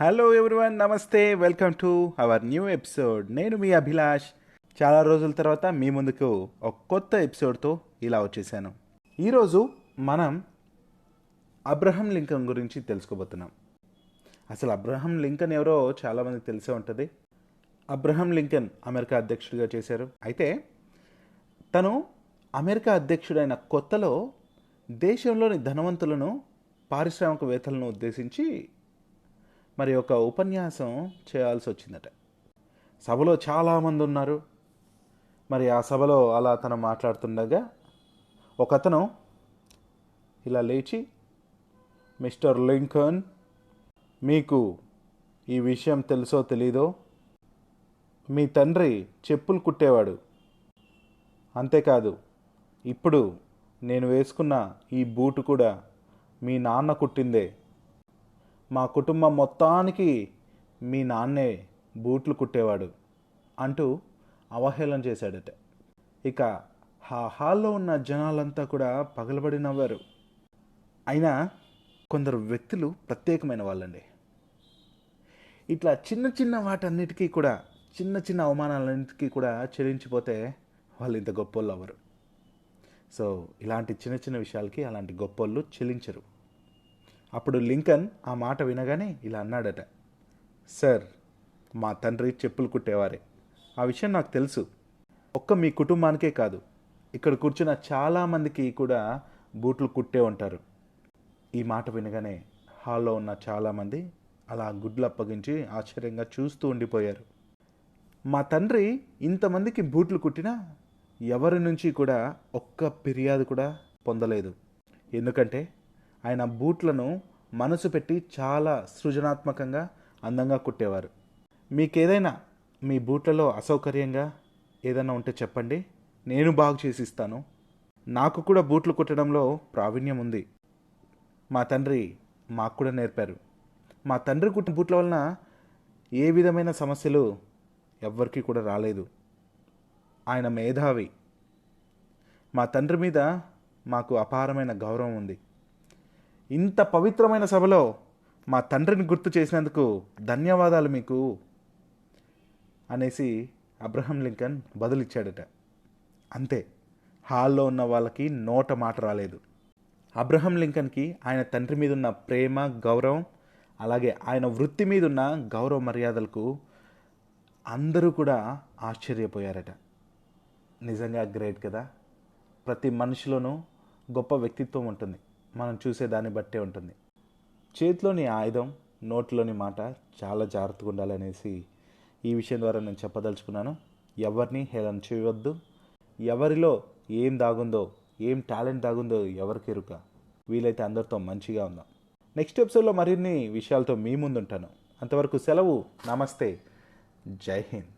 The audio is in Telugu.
హలో ఎవ్రీవన్ నమస్తే welcome to our new episode నేను మీ అభిలాష్. చాలా రోజుల తర్వాత మీ ముందుకు ఒక కొత్త ఎపిసోడ్తో ఇలా వచ్చేసాను. ఈరోజు మనం అబ్రహం లింకన్ గురించి తెలుసుకోబోతున్నాం. అసలు అబ్రహం లింకన్ ఎవరో చాలామంది తెలిసే ఉంటుంది. అబ్రహం లింకన్ అమెరికా అధ్యక్షుడిగా చేశారు. అయితే తను అమెరికా అధ్యక్షుడైన కొత్తలో దేశంలోని ధనవంతులను పారిశ్రామికవేత్తలను ఉద్దేశించి మరి ఒక ఉపన్యాసం చేయాల్సి వచ్చిందట. సభలో చాలామంది ఉన్నారు. మరి ఆ సభలో అలా అతను మాట్లాడుతుండగా ఒక అతను ఇలా లేచి మిస్టర్ లింకన్ మీకు ఈ విషయం తెలుసో తెలీదో? మీ తండ్రి చెప్పులు కుట్టేవాడు. అంతేకాదు ఇప్పుడు నేను వేసుకున్న ఈ బూటు కూడా మీ నాన్న కుట్టిందే. మా కుటుంబం మొత్తానికి మీ నాన్నే బూట్లు కుట్టేవాడు అంటూ అవహేళన చేశాడట. ఇక ఆ హాల్లో ఉన్న జనాలంతా కూడా పగలబడి నవ్వారు. అయినా కొందరు వ్యక్తులు ప్రత్యేకమైన వాళ్ళండి. ఇట్లా చిన్న చిన్న వాటన్నిటికీ కూడా చిన్న చిన్న అవమానాలన్నిటికీ కూడా చెల్లించిపోతే వాళ్ళు ఇంత గొప్పోళ్ళు అవ్వరు. సో ఇలాంటి చిన్న చిన్న విషయాలకి అలాంటి గొప్పోళ్ళు చెల్లించరు అప్పుడు లింకన్ ఆ మాట వినగానే ఇలా అన్నాడట సార్ మా తండ్రి చెప్పులు కుట్టేవారే. ఆ విషయం నాకు తెలుసు. ఒక్క మీ కుటుంబానికే కాదు. ఇక్కడ కూర్చున్న చాలామందికి కూడా బూట్లు కుట్టే ఉంటారు. ఈ మాట వినగానే హాల్లో ఉన్న చాలామంది అలా గుడ్లు అప్పగించి ఆశ్చర్యంగా చూస్తూ ఉండిపోయారు. మా తండ్రి ఇంతమందికి బూట్లు కుట్టినా ఎవరి నుంచి కూడా ఒక్క ఫిర్యాదు కూడా పొందలేదు. ఎందుకంటే ఆయన బూట్లను మనసు పెట్టి చాలా సృజనాత్మకంగా అందంగా కుట్టేవారు. మీకేదైనా మీ బూట్లలో అసౌకర్యంగా ఏదైనా ఉంటే చెప్పండి. నేను బాగు చేసిస్తాను నాకు కూడా బూట్లు కుట్టడంలో ప్రావీణ్యం ఉంది. మా తండ్రి మాకు కూడా నేర్పారు. మా తండ్రి కుట్టిన బూట్ల వలన ఏ విధమైన సమస్యలు ఎవ్వరికీ కూడా రాలేదు. ఆయన మేధావి. మా తండ్రి మీద మాకు అపారమైన గౌరవం ఉంది. ఇంత పవిత్రమైన సభలో మా తండ్రిని గుర్తు చేసినందుకు ధన్యవాదాలు మీకు అనేసి అబ్రహం లింకన్ బదులిచ్చాడట. అంతే హాల్లో ఉన్న వాళ్ళకి నోట మాట రాలేదు. అబ్రహం లింకన్కి ఆయన తండ్రి మీద ఉన్న ప్రేమ గౌరవం అలాగే ఆయన వృత్తి మీద ఉన్న గౌరవ మర్యాదలకు అందరూ కూడా ఆశ్చర్యపోయారట. నిజంగా గ్రేట్ కదా. ప్రతి మనిషిలోనూ గొప్ప వ్యక్తిత్వం ఉంటుంది. మనం చూసే దాన్ని బట్టే ఉంటుంది. చేతిలోని ఆయుధం నోట్లోని మాట చాలా జాగ్రత్తగా ఉండాలనేసి ఈ విషయం ద్వారా నేను చెప్పదలుచుకున్నాను. ఎవరిని హేళన చేయవద్దు. ఎవరిలో ఏం దాగుందో ఏం టాలెంట్ దాగుందో ఎవరికి ఎరుక. వీలైతే అందరితో మంచిగా ఉందాం. నెక్స్ట్ ఎపిసోడ్లో మరిన్ని విషయాలతో మీ ముందుంటాను. అంతవరకు సెలవు. నమస్తే. జై హింద్.